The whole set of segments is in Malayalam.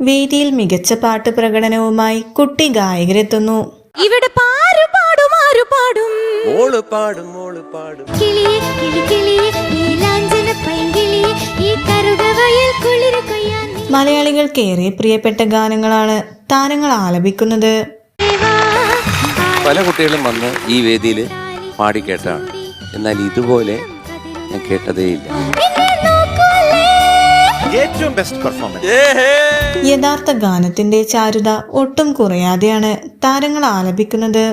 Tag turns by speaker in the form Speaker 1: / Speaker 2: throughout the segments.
Speaker 1: വേദിയിൽ മികച്ച പാട്ട് പ്രകടനവുമായി കുട്ടി ഗായകരെത്തുന്നു.
Speaker 2: ഇവിടെ മലയാളികൾക്ക് പാടും പാടും.
Speaker 3: മോൾ പാടും മോൾ പാടും.
Speaker 4: കിളിയെ കിളി കിളിയെ നീലാഞ്ചന പൈങ്കിളിയെ ഈ കറുകവയൽ കുളിര് കൊയ്യാൻ. നീ
Speaker 1: മലയാളികൾക്കേറെ പ്രിയപ്പെട്ട ഗാനങ്ങളാണ് താരങ്ങൾ ആലപിക്കുന്നത്.
Speaker 3: പല കുട്ടികളും വന്ന് ഈ വേദിയിൽ പാടിക്കേട്ടാണ് എന്നാൽ ഇതുപോലെ ഞാൻ കേട്ടതേയില്ല.
Speaker 5: ഏറ്റവും ബെസ്റ്റ് പെർഫോമൻസ്
Speaker 1: യഥാർത്ഥ ഗാനത്തിന്റെ ചാരുത ഒട്ടും കുറയാതെയാണ് താരങ്ങൾ ആലപിക്കുന്നത്.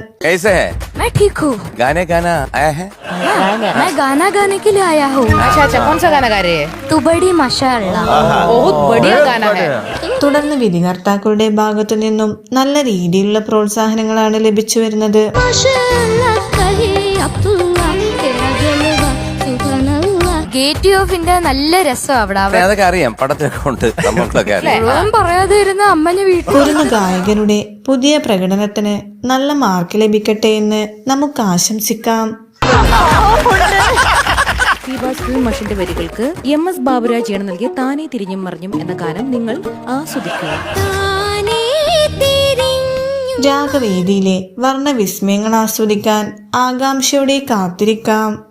Speaker 1: തുടർന്ന് വിധികർത്താക്കളുടെ ഭാഗത്തു നിന്നും നല്ല രീതിയിലുള്ള പ്രോത്സാഹനങ്ങളാണ് ലഭിച്ചു വരുന്നത്.
Speaker 4: സുബ്ഹാനല്ലാ
Speaker 2: വേ ഓഫിന്റെ നല്ല രസം അവിടെ.
Speaker 3: അതെ, അതൊക്കെ അറിയാം. പടത്തിലൊക്കെ ഉണ്ട്. നമ്മൾക്കൊക്കെ അറിയാം.
Speaker 2: പറയാതെ ഇരുന്ന അമ്മനെ വീട്ടിൽ
Speaker 1: ഒരു ഗായകരുടെ പുതിയ പ്രകടനത്തിന് നല്ല മാർക്ക് ലഭിക്കട്ടെ എന്ന് നമുക്ക് ആശംസിക്കാം.
Speaker 6: ഫിലിം മഷിന്റെ വരികൾക്ക് എം എസ് ബാബുരാജ് ആണ് നൽകിയ താനേ തിരിഞ്ഞും മറിഞ്ഞും എന്ന ഗാനം നിങ്ങൾ ആസ്വദിക്കുക.
Speaker 4: താനേ തിരിഞ്ഞു.
Speaker 1: രാഗവേദിയിലെ വർണവിസ്മയങ്ങൾ ആസ്വദിക്കാൻ ആകാംക്ഷയോടെ കാത്തിരിക്കാം.